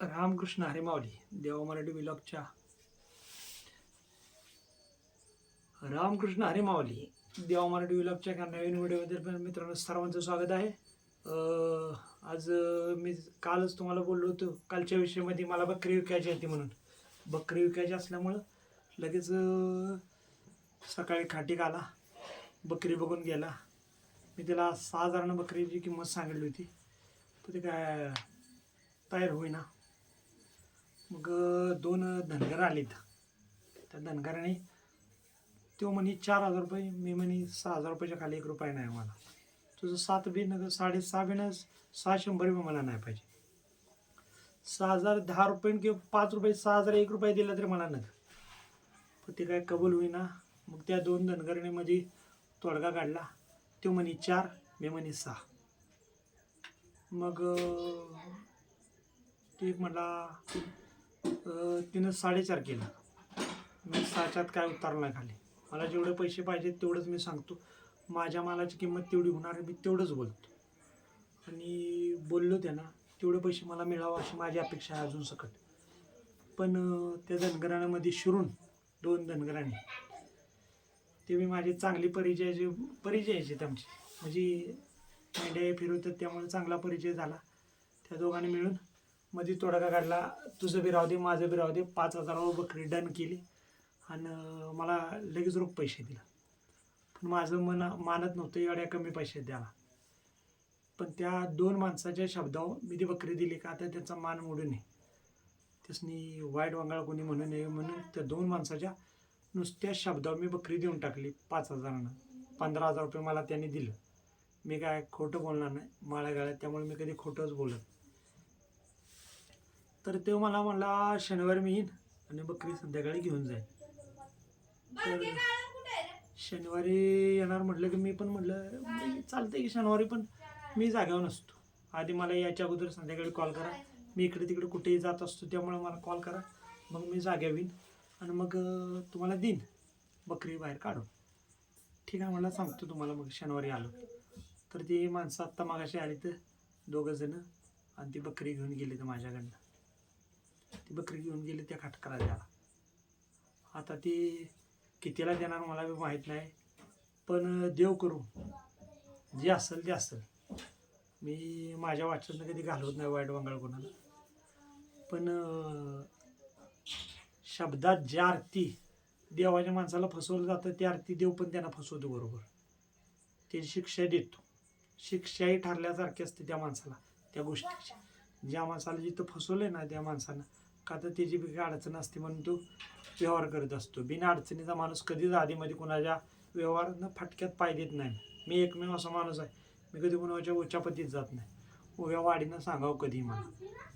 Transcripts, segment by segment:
रामकृष्ण हरेमावली देवा मराठी विलॉगच्या रामकृष्ण हरेमावली देवा मराठी विलॉगच्या एका नवीन व्हिडिओमध्ये पण मित्रांनो सर्वांचं स्वागत आहे. आज मी कालच तुम्हाला बोललो होतो कालच्या विषयामध्ये मला बकरी विकायची होती म्हणून. बकरी विकायची असल्यामुळं लगेच सकाळी खाटीक आला बकरी बघून गेला. मी त्याला सहा हजारानं बकरीची किंमत सांगितली होती. तर ते काय तयार होईना. मग दोन धनगर आलेत. त्या धनगराने तो म्हणे चार हजार रुपये. मी म्हणे सहा हजार रुपयाच्या खाली एक रुपये नाही मला तुझं सात बिन नग साडेसहा बिन सहा शंभर रुपये मला नाही पाहिजे. सहा हजार दहा रुपये किंवा पाच रुपये सहा हजार एक रुपये दिला तरी मला नग पण ते काय कबूल होईना. मग त्या दोन धनगराने म्हणजे तोडगा काढला. तो म्हणे चार. मी म्हणे सहा. मग ते मला तिनं साडेचार केला. मी साच्यात काय उतारला खाली. मला जेवढे पैसे पाहिजेत तेवढंच मी सांगतो. माझ्या मालाची किंमत तेवढी होणार मी तेवढंच बोलतो. आणि बोललो त्यांना तेवढे पैसे मला मिळावं अशी माझी अपेक्षा आहे अजून सकट. पण त्या धनगराण्यामध्ये शिरून दोन धनगराणे ते मी माझे चांगली परिचयाचे परिचयाचे त्यांचे म्हणजे मेंढ्या फिरवतात त्यामुळे चांगला परिचय झाला. त्या दोघांनी मिळून मध्ये तोडगा काढला. तुझं बी राहू दे माझं बी राहू दे. पाच हजारावर बकरी डन केली. आणि मला लगेच रोख पैसे दिला. पण माझं मन मानत नव्हतं एवढ्या कमी पैसे द्याला पण त्या दोन माणसाच्या शब्दावर मी ती बकरी दिली का आता त्याचा मान मोडू नये. त्यासनी वाईट वंगाळ कोणी म्हणू नये म्हणून त्या दोन माणसाच्या नुसत्या शब्दावर मी बकरी देऊन टाकली पाच हजारानं. पंधरा हजार रुपये मला त्यांनी दिलं. मी काय खोटं बोलणार नाही. माळ्या गाळ्यात त्यामुळे मी कधी खोटंच बोलत तर तो मला म्हणला शनिवारी मी येईन आणि बकरी संध्याकाळी घेऊन जाईन. तर शनिवारी येणार म्हटलं की मी पण म्हटलं "बाई, चालतंय की शनिवारी पण मी जागेवर नसतो. आधी मला याच्या अगोदर संध्याकाळी कॉल करा. मी इकडे तिकडे कुठेही जात असतो त्यामुळे मला कॉल करा. मग मी जाग्यावर येईन आणि मग तुम्हाला देईन बकरी बाहेर काढून. ठीक आहे मला सांगतो तुम्हाला मग शनिवारी आलो. तर ती माणसं आत्ता मागाशी आली तर दोघं जण आणि ती बकरी घेऊन गेली तर माझ्याकडनं. ती बकरी घेऊन गेली त्या खटकराजाला आता ती कितीला देणार मला बी माहीत नाही पण देव करू. जे असेल ते असेल. मी माझ्या वाचन कधी घालवत नाही वाईट वांगाळ कोणाला. पण शब्दात ज्या आरती देवाच्या माणसाला फसवलं जातं त्या आरती देव पण त्यांना फसवतो बरोबर. त्याची शिक्षा देतो. शिक्षाही ठरल्यासारखी असते त्या माणसाला त्या गोष्टीची. ज्या माणसाला जिथं फसवलं आहे ना त्या माणसानं का तर त्याची बी काही अडचण असते म्हणून तो व्यवहार करत असतो. बिना अडचणीचा माणूस कधीच आधीमध्ये कोणाच्या व्यवहारानं फटक्यात पाय देत नाही. मी एकमेव असा माणूस आहे. मी कधी कोणाच्या उच्चापतीत जात नाही. उभ्या वाढीनं सांगावं कधी मला.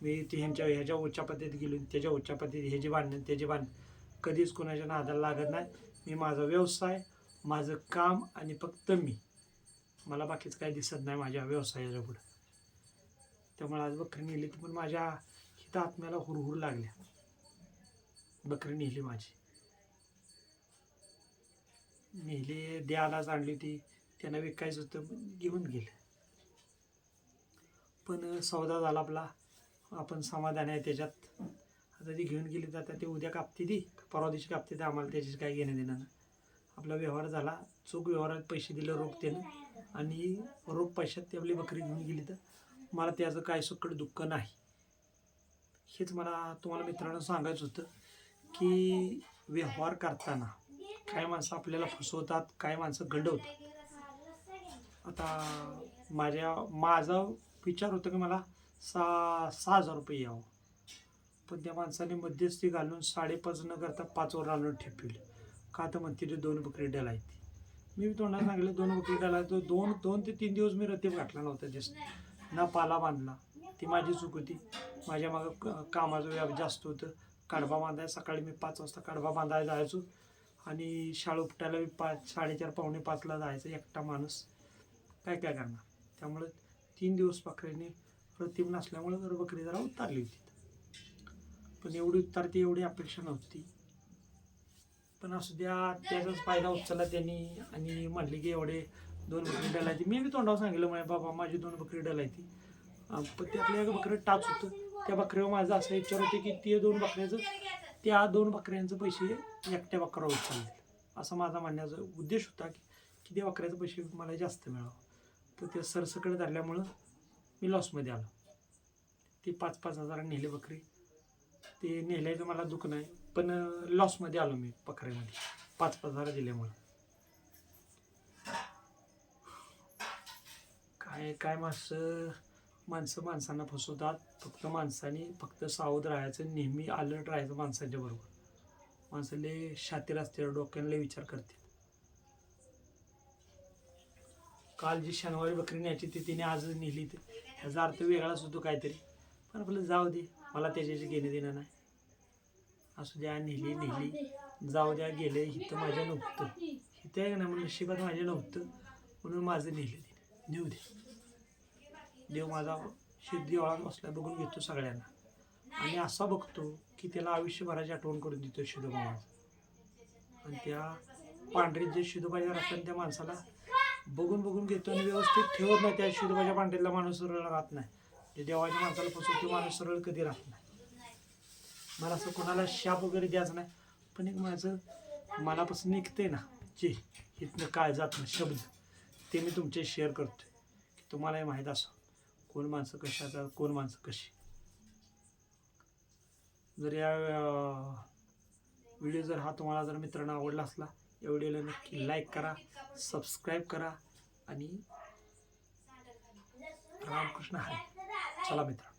मी ते ह्यांच्या ह्याच्या उच्चापतीत गेलो त्याच्या उच्चापतीत ह्याची भांडणं त्याची भांडणं कधीच कोणाच्या नादाला लागत नाही. मी माझा व्यवसाय माझं काम आणि फक्त मी. मला बाकीचं काही दिसत नाही माझ्या व्यवसायाच्या पुढं. त्यामुळे आज बकरी नेली ती पण माझ्या त्या आत्म्याला हुरहुर लागल्या. बकरी नेली माझी. नेली द्यायलाच आणली होती. त्यांना विकायचं होतं घेऊन गेलं. पण सौदा झाला आपला. आपण समाधान आहे त्याच्यात. आता ती घेऊन गेली तर आता ते उद्या कापते ती. परवा दिवशी कापते तर आम्हाला त्याची काय घेणं देणं आपला व्यवहार झाला. चूक व्यवहारात पैसे दिले रोख त्यानं. आणि रोख पैशात ती आपली बकरी घेऊन गेली तर मला त्याचं काय सुकड दुःख नाही. हेच मला तुम्हाला मित्रांनो सांगायचं होतं की व्यवहार करताना काय माणसं आपल्याला फसवतात काय माणसं गंडवतात. आता माझ्या माझा विचार होता की मला सहा सहा हजार रुपये यावं. पण त्या माणसाने मध्यस्थी घालून साडेपाच न करता पाचवर आणून ठेपले का तर म्हणते ते दोन बकरी डल आहेत मी तोंडाला सांगितलं दोन बकरी डल आहेत दोन दोन ते तीन दिवस मी रतीब घातला नव्हता जस्ट ना पाला बांधला ती माझी चूक होती. माझ्या मागं क- कामाचं व्याप जास्त होतं. काढबा बांधाय सकाळी मी पाच वाजता काढबा बांधायला जायचो. आणि शाळा उपटायला मी पाच साडेचार पावणे पाचला जायचं एकटा माणूस. काय काय करणार? त्यामुळं तीन दिवस बकरीने प्रतिम नसल्यामुळं जर बकरी जरा उतारली होती. पण एवढी उतारती एवढी अपेक्षा नव्हती. पण असू द्या त्याचाच फायदा उचलला त्यांनी. आणि म्हणले की एवढे दोन बकरी डलायची. मी बी तोंडावर सांगितलं म्हणे बाबा माझी दोन बकरी डलायती पण आपल्या एक बकरी टाच होतं. त्या बकऱ्यावर माझा असा विचार होते की ते दोन बकऱ्याचं त्या दोन बकऱ्यांचे पैसे एकट्या बकऱ्यावर उचलले. असा माझा म्हणण्याचा उद्देश होता की की त्या बकऱ्याचे पैसे मला जास्त मिळावं. तर ते सरसकट धरल्यामुळं मी लॉसमध्ये आलो. ते पाच पाच हजार नेले बकरी. ते नेल्याचं मला दुःख नाही पण लॉसमध्ये आलो मी बकऱ्यामध्ये. पाच पाच हजार दिल्यामुळं. काय काय माणसं माणसं माणसांना फसवतात. फक्त माणसाने फक्त सावध राहायचं नेहमी अलर्ट राहायचं माणसांच्या बरोबर. माणसाले शातीर असते डोक्याला विचार करते काल जी शनिवारी बकरी न्यायची ती तिने आज नेली ते ह्याचा अर्थ वेगळाच होतो काहीतरी. पण आपलं जाऊ दे मला त्याच्याशी घेणं देणं नाही. असू द्या नेली नेली. जाऊ द्या गेले इथं माझ्या नव्हतं. इथं आहे ना म्हणून नशिबात माझ्या नव्हतं. म्हणून माझं नेलं तिने. नेऊ दे. देव माझा सिद्धी ओळख बसला बघून घेतो सगळ्यांना. आणि असा बघतो की त्याला आयुष्यभराची आठवण करून देतो शिदोबा माझा आणि त्या पांढरीत जे शिदोबाच्या राहतात त्या माणसाला बघून बघून घेतो आणि व्यवस्थित ठेवत नाही त्या शिदोबाच्या पांढरीला माणूस सरळ राहत नाही. जे देवाच्या माणसाला फसवतो माणूस सरळ कधी राहत नाही. मला असं कोणाला शाप वगैरे द्यायचं नाही पण एक माझं मनापासून निघते ना जे इथनं काय जात ना शब्द ते मी तुमचे शेअर करतोय. की तुम्हालाही माहीत असो. कोण माणसं कशाचा कोण माणसं कशी? जर या व्हिडिओ जर हा तुम्हाला जर मित्रांनो आवडला असला या व्हिडिओला नक्की लाईक करा सबस्क्राईब करा आणि रामकृष्ण हरे. चला मित्र